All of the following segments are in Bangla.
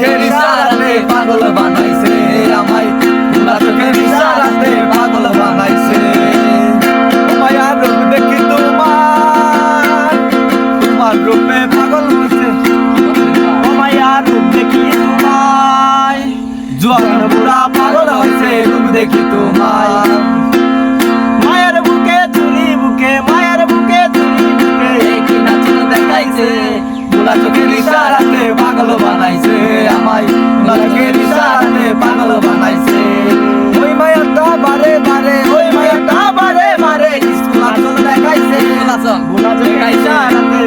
চোখের ইশারাতে পাগল বানাইছে আমায়। খোলা চোখের ইশারাতে পাগল বানাইছে। মায়ার রূপ দেখি তোমার। তোমার রূপে পাগল হইছে। ও মায়ার রূপ দেখি তোমায়। জোয়ান বুড়া পাগল হইছে, রূপ দেখি পাগল বানাইছে। পাগল বানাইছে। ওই মায়াটা বারে বারে ওই মায়াটা বারে বারে স্কুল নাচন দেখাইছে।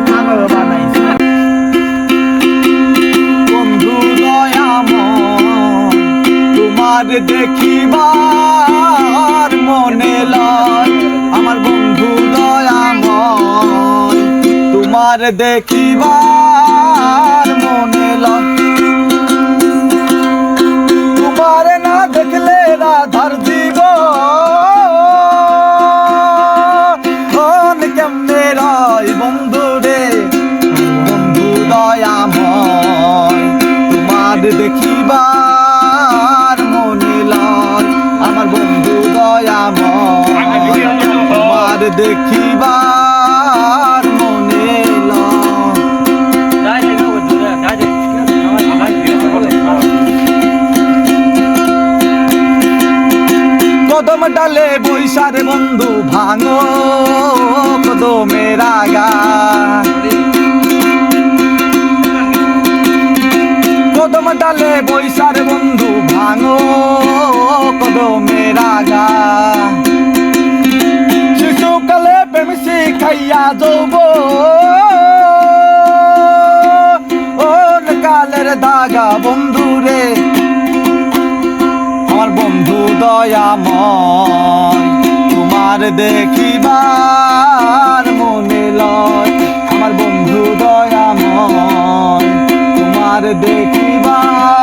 পাগল বানাইছে। বন্ধু দয়াময় তোমার দেখিবার মনে লয়। আমার বন্ধু দয়াময় তোমার দেখিবার দেখিবার মনে লয়। আমার বন্ধু দয়াময়। তোমার দেখিবার মনে কদম ডালে বৈশারে বন্ধু ভাঙো, কদমের আগা। কদম ডালে বৈশার বন্ধু ভাঙো কদমের আগা শিশুকালে প্রেম শিখাইয়া যৌব কালের দাগা বন্ধু রে। আমার বন্ধু দয়াময়, তোমার দেখিবা পরিবার